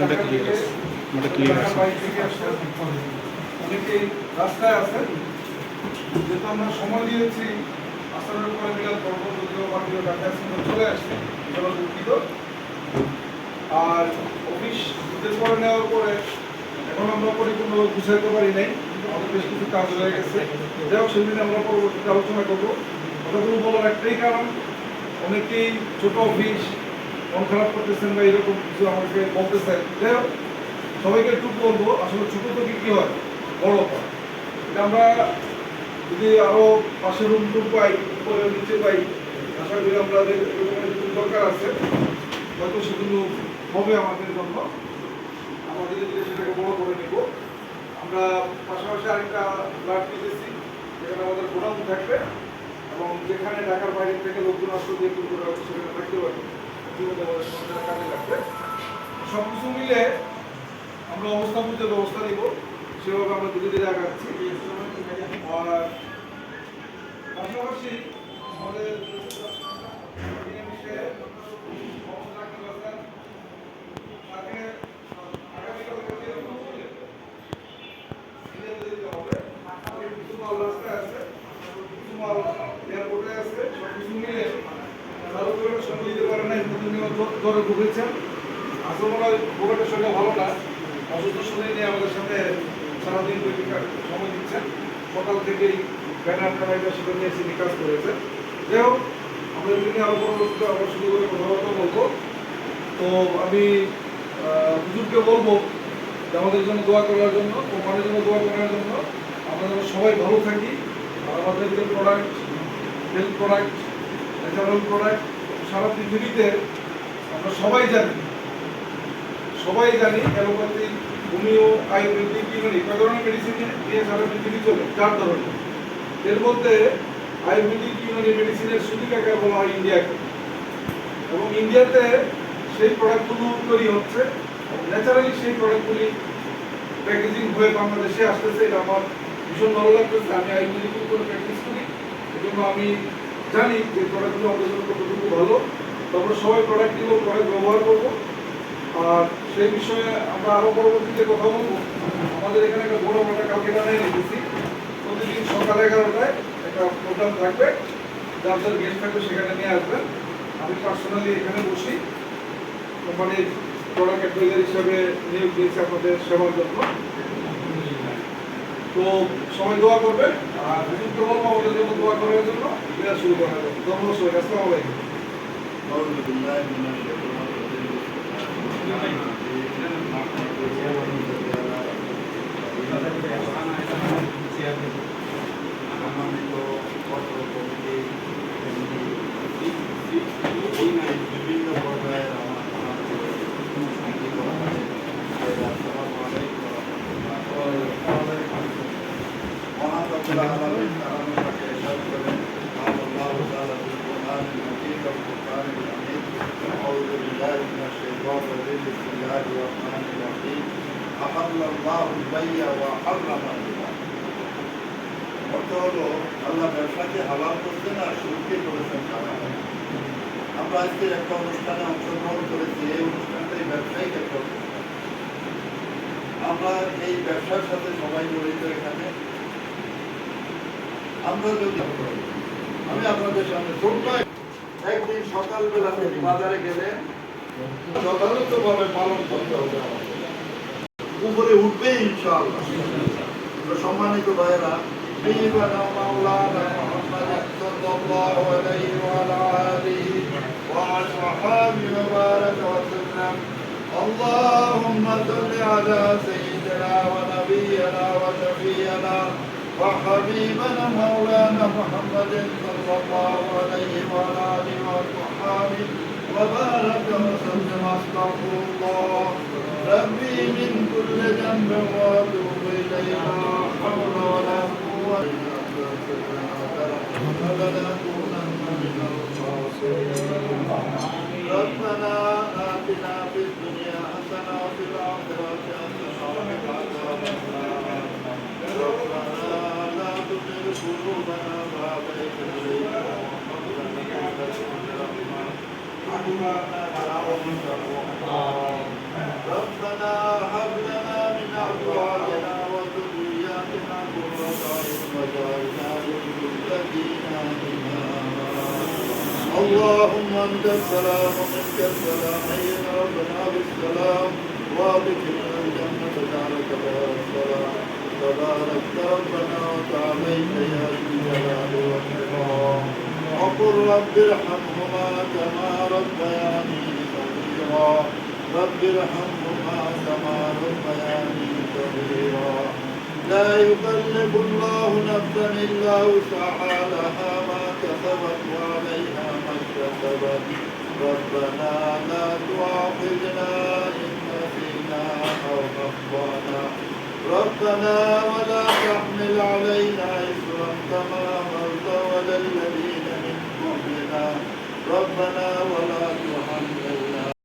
মোটা ক্লিয়ার আছে মোটা ক্লিয়ার আছে। রাস্তায় আছেন? যেহেতু আমরা সময় দিয়েছি আসরের পরে দুঃখিত। আর অফিস ঈদের পরে নেওয়ার পরে এখন আমরা পরিপূর্ণ বুঝাইতে পারি নাই আমাদের বেশ কিছু কাজ হয়ে গেছে। যাই হোক, সেদিন আমরা পরবর্তীতে আলোচনা করব। কথাগুলো বলার একটাই কারণ, অনেকেই ছোট অফিস মন খারাপ করতেছেন বা এরকম কিছু আমাকে বলতেছেন। যাই হোক, সবাইকে একটু বলব, আসলে ছোট থেকে কী হয়? বড় হয়। এটা আমরা যদি আরও পাশে রুম টুম পাই, উপরে নিচে পাই, আশা করি এরকম দরকার আছে। হয়তো সেগুলো হবে আমাদের জন্য। ধীরে সেটাকে বড় করে নিব। আমরা পাশাপাশি আরেকটা ফ্ল্যাট নিতেছি যেখানে আমাদের গোডাউন থাকবে। এবং যেখানে ঢাকার বাইরে থেকে লোকজন আসলে যে সেখানে থাকতে পারবে। জীবনে কাজে লাগবে সব মিলে আমরা অবস্থা বুঝে ব্যবস্থা নিব। সেভাবে আমরা ধীরে ধীরে আগাচ্ছি। আর পাশাপাশি আমাদের মিলেমিশে মোহাম্মদ রাকিব হাসান, তাকে আগামীকাল থেকে এরকম চলে যেতে হবে। সিরিয়ালে যেতে হবে। আর কিছু মাল রাস্তায় আছে, কিছু মাল এয়ারপোর্টে আছে, সবকিছু মিলে চালু করে সঙ্গে দিতে পারে না, নিয়ে ভুগেছেন। আসলে মনে হয় ভোগাটের সঙ্গে ভালো না। অসুস্থ শরীর নিয়ে আমাদের সাথে সারাদিন সময় দিচ্ছেন। সকাল থেকেই ব্যানার টানাইটা সেটা নিয়ে এসে কাজ করেছে। যাই হোক, আমরা এগুলি আরও পরবর্তীতে আবার শুরু করে কথাবার্তা বলব। তো আমি হুজুরকে বলব যে আমাদের জন্য দোয়া করার জন্য, কোম্পানির জন্য দোয়া করার জন্য আমরা যেন সবাই ভালো থাকি। আমাদের যে product health product natural product সারা পৃথিবীতে আমরা সবাই জানি সবাই জানি হোমিও আয়ুর্বেদিক ইউনানি কয় ধরনের মেডিসিন নিয়ে সারা পৃথিবী চলে চার ধরনের এর মধ্যে আয়ুর্বেদিক ইউনানি মেডিসিনের বলা হয় ইন্ডিয়াকে এবং ইন্ডিয়াতে সেই প্রোডাক্টগুলো তৈরি হচ্ছে ন্যাচারালি সেই প্রোডাক্টগুলি প্যাকেজিং হয়ে বাংলাদেশে আসতেছে, এটা আমার ভীষণ ভালো লাগতেছে। আমি আয়ুর্বেদিক উপরে প্র্যাকটিস করি এজন্য আমি জানি যে প্রোডাক্টগুলো জন্য কতটুকু ভালো। তো আমরা সবাই প্রোডাক্টগুলো প্রোডাক্ট ব্যবহার করব। আর সেই বিষয়ে আমরা আরও পরবর্তীতে কথা বলব। আমাদের এখানে একটা বড় একটা কালকে জানাই রেখেছি প্রতিদিন সকাল এগারোটায় একটা প্রোগ্রাম থাকবে। যার যার গেস্ট থাকবে সেখানে নিয়ে আসবেন। আমি পার্সোনালি এখানে বসি। কোম্পানির প্রোডাক্ট অ্যাডভাইজার হিসাবে নিয়োগ দিয়েছি আপনাদের সেবার জন্য। তো সবাই দোয়া করবে আর বলব আমাদের জন্য দোয়া করার জন্য শুরু করা যাবে ধন্যবাদ সবাই আসসালামু আলাইকুম। أعوذ بالله من الشيطان الرجيم Thank you. المجيد والفرقان الحميد أعوذ بالله من الشيطان الرجيم بسم الله الرحمن الرحيم أحل الله البيع وحرم الربا অর্থ হলো আল্লাহ ব্যবসাকে হালাল করছেন আর সুরকে করেছেন হারাম আমরা আজকে একটা অনুষ্ঠানে অংশগ্রহণ করেছি এই অনুষ্ঠানটাই ব্যবসায়িক একটা অনুষ্ঠান আমরা এই ব্যবসার সাথে সবাই জড়িত এখানে আমরা যদি আমি আপনাদের সামনে ছোট্ট এক- একদিন সকালবেলা থেকে বাজারে গেলে যথাযথভাবে পালন করতে হবে আমাদের। উপরে উঠবে ইনশাআল্লাহ তো সম্মানিত ভাইয়েরা سيدنا مولانا محمد صلى الله عليه وعلى آله وأصحابه وبارك وسلم اللهم صل على سيدنا ونبينا وشفينا وحبيبنا مولانا محمد صلى الله عليه وعلى آله وصحبه وبارك وسلم استغفر الله. ربي من كل ذنب وأتوب اليه لا حول ولا قوة إلا بالله. اللهم انت السلام ومنك السلام حينا ربنا بالسلام وادخلنا الجنة دارك دار السلام. تبارك ربنا وتعاليت يا ذي الجلال والإكرام. وقل رب ارحمهما كما ربياني صغيرا. رب ارحمهما كما ربياني صغيرا. لا يكلف الله نفسا إلا وسعها لها ما كسبت وعليها ما اكتسبت. ربنا لا تؤاخذنا إن نسينا أو أخطأنا. ربنا ولا تحمل علينا إسرا كما حملت على الذين من قبلنا. ربنا